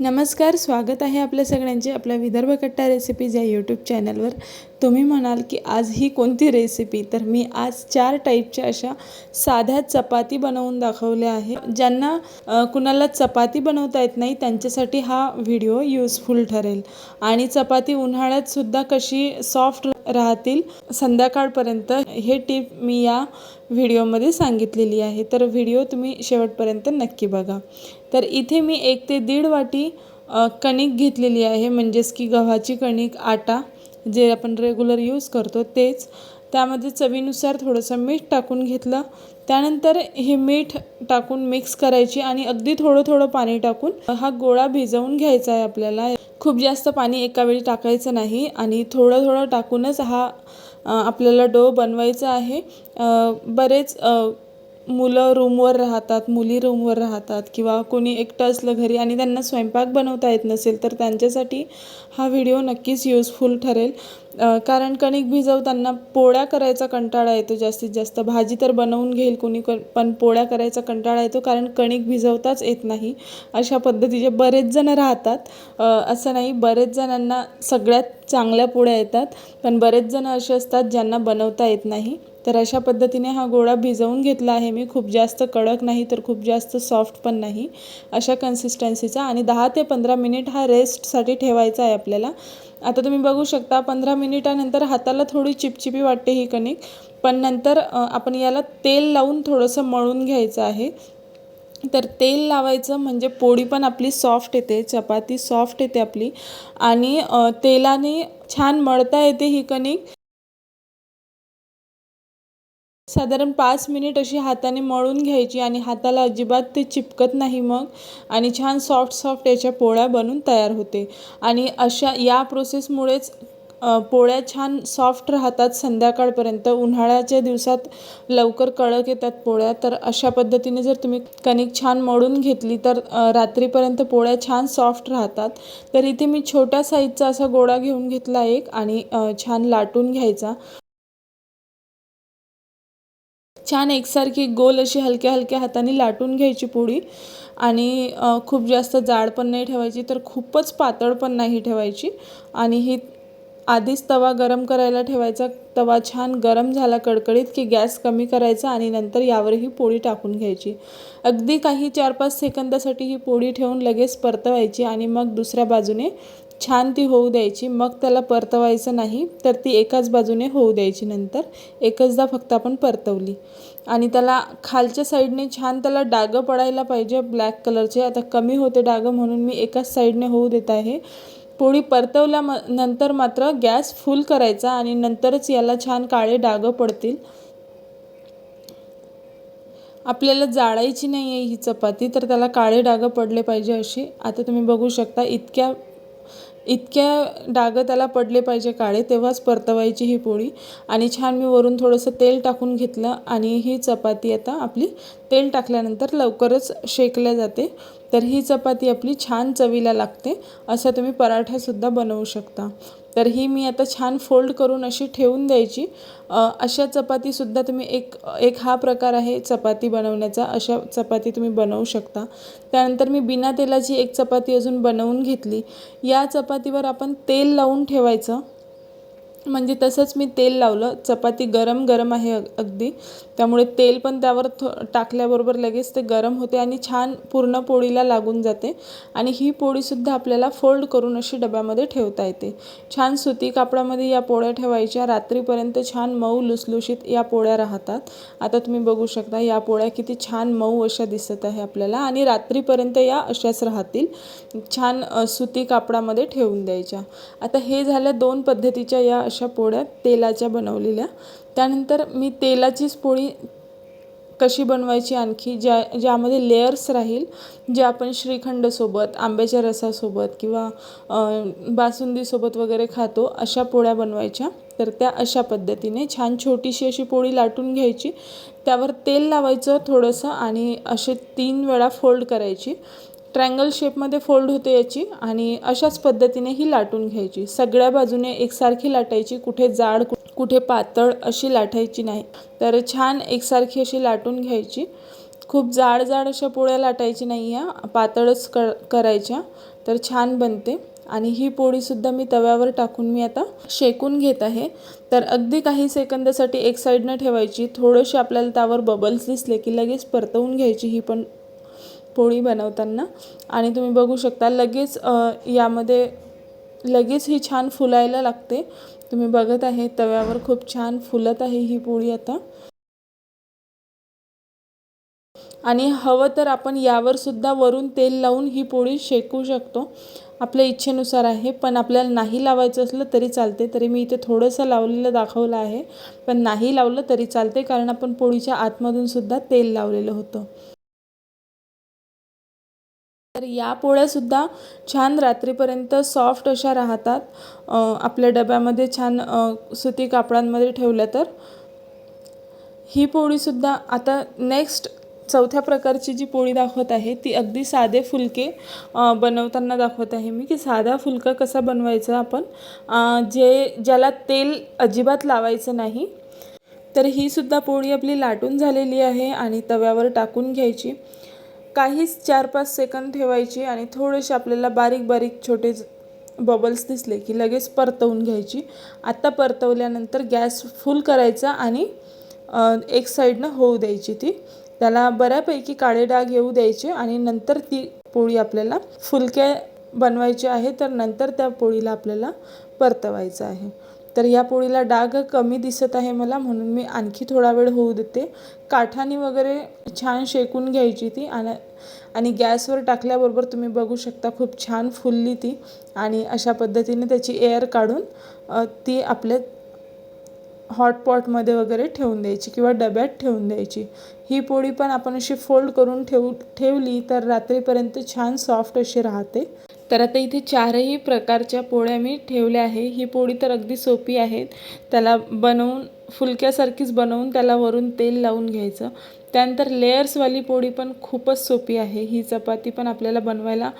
नमस्कार स्वागत आहे आपल्या सगळ्यांचे आपल्या विदर्भ कट्टा रेसिपीज या यूट्यूब चॅनलवर तुम्ही म्हणाल की आज ही कोणती रेसिपी तर मी आज चार टाईपच्या अशा साध्या चपाती बनवून दाखवल्या आहे ज्यांना कुणाला चपाती बनवता येत नाही त्यांच्यासाठी हा व्हिडिओ यूजफुल ठरेल. आणि चपाती उन्हाळ्यातसुद्धा कशी सॉफ्ट राहतील संध्याकाळपर्यंत हे टीप मी या व्हिडिओमध्ये सांगितलेली आहे. तर व्हिडिओ तुम्ही शेवटपर्यंत नक्की बघा. तर इथे मी एक ते दीड वाटी कणिक घेतलेली आहे. म्हणजेच की गव्हाची कणिक आटा जे आपण रेग्युलर यूज करतो तेच. त्यामध्ये चवीनुसार थोडंसं मीठ टाकून घेतलं. त्यानंतर हे मीठ टाकून मिक्स करायची आणि अगदी थोडं थोडं पाणी टाकून हा गोळा भिजवून घ्यायचा आहे आपल्याला. खूप जास्त पाणी एका वेळी टाकायचं नाही आणि थोडं थोडं टाकूनच हा आपल्याला डो बनवायचा आहे. बरेच मुलं रूमवर राहतात मुली रूमवर राहतात किंवा कोणी एकटं असलं घरी आणि त्यांना स्वयंपाक बनवता येत नसेल तर त्यांच्यासाठी हा व्हिडिओ नक्कीच यूजफुल ठरेल. कारण कणिक भिजवताना पोळ्या करायचा कंटाळा येतो जास्तीत जास्त. भाजी तर बनवून घेईल कोणी क पण पोळ्या करायचा कंटाळा येतो कारण कणिक भिजवताच येत नाही. अशा पद्धतीचे बरेच जण राहतात. असं नाही बरेच जणांना सगळ्यात चांगल्या पोळ्या येतात पण बरेच जण असे असतात ज्यांना बनवता येत नाही. तर अशा पद्धतीने हा गोळा भिजवून घेतला आहे मी. खूप जास्त कडक नाही तर खूप जास्त सॉफ्ट पण नाही. अशा कन्सिस्टन्सीचा आणि दहा ते पंधरा मिनिट हा रेस्टसाठी ठेवायचा आहे आपल्याला. आता तुम्ही बघू शकता पंधरा मिनिटानंतर हाताला थोडी चिपचिपी वाटते ही कणिक. पण नंतर आपण याला तेल लावून थोडंसं मळून घ्यायचं आहे. तर तेल लावायचं म्हणजे पोळी पण आपली सॉफ्ट येते चपाती सॉफ्ट येते आपली. आणि तेलाने छान मळता येते ही कणिक. साधारण पाच मिनिट अशी हाताने मळून घ्यायची आणि हाताला अजिबात ते चिपकत नाही मग. आणि छान सॉफ्ट सॉफ्ट याच्या पोळ्या बनून तयार होते. आणि अशा या प्रोसेसमुळेच पोळ्या छान सॉफ्ट राहतात संध्याकाळपर्यंत. उन्हाळ्याच्या दिवसात लवकर कडक येतात पोळ्या. तर अशा पद्धतीने जर तुम्ही कणिक छान मळून घेतली तर रात्रीपर्यंत पोळ्या छान सॉफ्ट राहतात. तर इथे मी छोट्या साईजचा असा गोळा घेऊन घेतला एक आणि छान लाटून घ्यायचा. छान एकसारखी गोल अशी हलक्या हलक्या हाताने लाटून घ्यायची पोळी आणि खूप जास्त जाड पण नाही ठेवायची तर खूपच पातळ पण नाही ठेवायची. आणि ही आधीच तवा गरम करायला ठेवायचा. तवा छान गरम झाला कडकडीत की गॅस कमी करायचा आणि नंतर यावर ही पोळी टाकून घ्यायची. अगदी काही चार पाच सेकंदासाठी ही पोळी ठेवून लगेच परतवायची आणि मग दुसऱ्या बाजूने छान ती होऊ द्यायची. मग त्याला परतवायचं नाही तर ती एकाच बाजूने होऊ द्यायची नंतर. एकचदा फक्त आपण परतवली. आणि त्याला खालच्या साईडने छान त्याला डागं पडायला पाहिजे ब्लॅक कलरचे. आता कमी होते डागं म्हणून मी एकाच साईडने होऊ देत आहे. पोळी परतवल्या म नंतर मात्र गॅस फुल करायचा आणि नंतरच याला छान काळे डागं पडतील. आपल्याला जाळायची नाही आहे ही चपाती तर त्याला काळे डागं पडले पाहिजे अशी आता तुम्ही बघू शकता इतक्या इतक्या डाग त्याला पडले पाहिजे काळे तेव्हाच परतवायची ही पोळी. आणि छान मी वरून थोडंसं तेल टाकून घेतलं आणि ही चपाती आता आपली तेल टाकल्यानंतर लवकरच शेकल्या जाते. तर ही चपाती आपली छान चवीला लागते. असं तुम्ही पराठासुद्धा बनवू शकता. तर ही मी आता छान फोल्ड करून अशी ठेवून द्यायची. अशा चपातीसुद्धा तुम्ही एक एक हा प्रकार आहे चपाती बनवण्याचा. अशा चपाती तुम्ही बनवू शकता. त्यानंतर मी बिना तेलाची एक चपाती अजून बनवून घेतली. या चपातीवर आपण तेल लावून ठेवायचं. म्हणजे तसंच मी तेल लावलं. चपाती गरम गरम आहे अग अगदी. त्यामुळे तेल पण त्यावर थो टाकल्याबरोबर लगेच ते गरम होते आणि छान पूर्ण पोळीला लागून जाते. आणि ही पोळीसुद्धा आपल्याला फोल्ड करून अशी डब्यामध्ये ठेवता येते. छान सुती कापडामध्ये या पोळ्या ठेवायच्या. रात्रीपर्यंत छान मऊ लुसलुशीत या पोळ्या राहतात. आता तुम्ही बघू शकता या पोळ्या किती छान मऊ अशा दिसत आहे आपल्याला. आणि रात्रीपर्यंत या अशाच राहतील. छान सुती कापडामध्ये ठेवून द्यायच्या. आता हे झाल्या दोन पद्धतीच्या या अशा पोळ्या तेलाच्या बनवलेल्या. त्यानंतर मी तेलाचीच पोळी कशी बनवायची आणखी ज्या ज्यामध्ये लेयर्स राहील जे आपण श्रीखंडसोबत आंब्याच्या रसासोबत किंवा बासुंदीसोबत वगैरे खातो अशा पोळ्या बनवायच्या. तर त्या अशा पद्धतीने छान छोटीशी अशी पोळी लाटून घ्यायची. त्यावर तेल लावायचं थोडंसं आणि असे तीन वेळा फोल्ड करायची. ट्रँगल शेपमध्ये फोल्ड होते याची आणि अशाच पद्धतीने ही लाटून घ्यायची. सगळ्या बाजूने एकसारखी लाटायची कुठे जाड कुठे पातळ अशी लाटायची नाही. तर छान एकसारखी अशी लाटून घ्यायची. खूप जाड जाड अशा पोळ्या लाटायची नाही आहे पातळच क करायच्या तर छान बनते. आणि ही पोळीसुद्धा मी तव्यावर टाकून मी आता शेकून घेत आहे. तर अगदी काही सेकंदासाठी एक साईडनं ठेवायची थोडंशी आपल्याला त्यावर बबल्स दिसले की लगेच परतवून घ्यायची ही पण पोळी बनवताना. आणि तुम्ही बघू शकता लगेच यामध्ये लगेच ही छान फुलायला लागते. तुम्ही बघत आहे तव्यावर खूप छान फुलत आहे ही पोळी आता. आणि हवं तर आपण यावर सुद्धा वरून तेल लावून ही पोळी शेकू शकतो. आपल्या इच्छेनुसार आहे पण आपल्याला नाही लावायचं असलं तरी चालते. तरी मी इथे थोडंसं लावलेलं दाखवलं आहे. पण नाही लावलं तरी चालते कारण आपण पोळीच्या आतमधून सुद्धा तेल लावलेलं होतं. तर या पोळ्यासुद्धा छान रात्रीपर्यंत सॉफ्ट अशा राहतात. आपल्या डब्यामध्ये छान सुती कापडांमध्ये ठेवल्या तर. ही पोळीसुद्धा आता नेक्स्ट चौथ्या प्रकारची जी पोळी दाखवत आहे ती अगदी साधे फुलके बनवताना दाखवत आहे मी की साधा फुलका कसा बनवायचा आपण जे ज्याला तेल अजिबात लावायचं नाही. तर ही सुद्धा पोळी आपली लाटून झालेली आहे आणि तव्यावर टाकून घ्यायची. काहीच चार पाच सेकंद ठेवायची आणि थोडेसे आपल्याला बारीक बारीक छोटे बबल्स दिसले की लगेच परतवून घ्यायची. आत्ता परतवल्यानंतर गॅस फुल करायचा आणि एक साईडनं होऊ द्यायची ती. त्याला बऱ्यापैकी काळे डाग येऊ द्यायचे आणि नंतर ती पोळी आपल्याला फुलक्या बनवायची आहे तर नंतर त्या पोळीला आपल्याला परतवायचं आहे. तर या पोळीला डाग कमी दिसत आहे मला म्हणून मी आणखी थोडा वेळ होऊ देते. काठाने वगैरे छान शेकून घ्यायची ती आणि आणि गॅसवर टाकल्याबरोबर तुम्ही बघू शकता खूप छान फुलली ती आणि अशा पद्धतीने त्याची एअर काढून ती आपल्या हॉटपॉटमध्ये वगैरे ठेवून द्यायची किंवा डब्यात ठेवून द्यायची. ही पोळी पण आपण अशी फोल्ड करून ठेवू ठेवली तर रात्रीपर्यंत छान सॉफ्ट अशी राहते. तर आता इथे चारही प्रकारच्या पोळ्या मी ठेवल्या आहे. ही पोळी तर अगदी सोपी आहे. त्याला बनवून फुलक्यासारखीच बनवून त्याला वरून तेल लावून घ्यायचं. त्यानंतर लेयर्सवाली पोळी पण खूपच सोपी आहे. ही चपाती पण आपल्याला बनवायला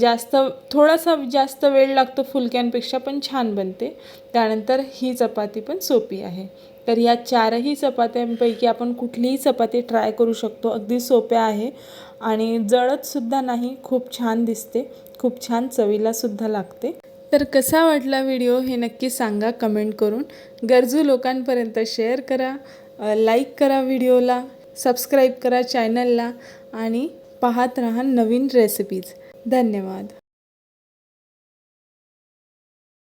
जास्त थोडासा जास्त वेळ लागतो फुलक्यांपेक्षा पण छान बनते. त्यानंतर ही चपाती पण सोपी आहे. तर या चारही चपात्यांपैकी आपण कुठलीही चपाती ट्राय करू शकतो. अगदी सोप्या आहे. आणि जळतसुद्धा नाही खूप छान दिसते. खूप छान चवीलासुद्धा लागते. तर कसा वाटला व्हिडिओ हे नक्की सांगा कमेंट करून. गरजू लोकांपर्यंत शेअर करा लाईक करा व्हिडिओला सबस्क्राईब करा चॅनलला आणि पाहत राहा नवीन रेसिपीज धन्यवाद.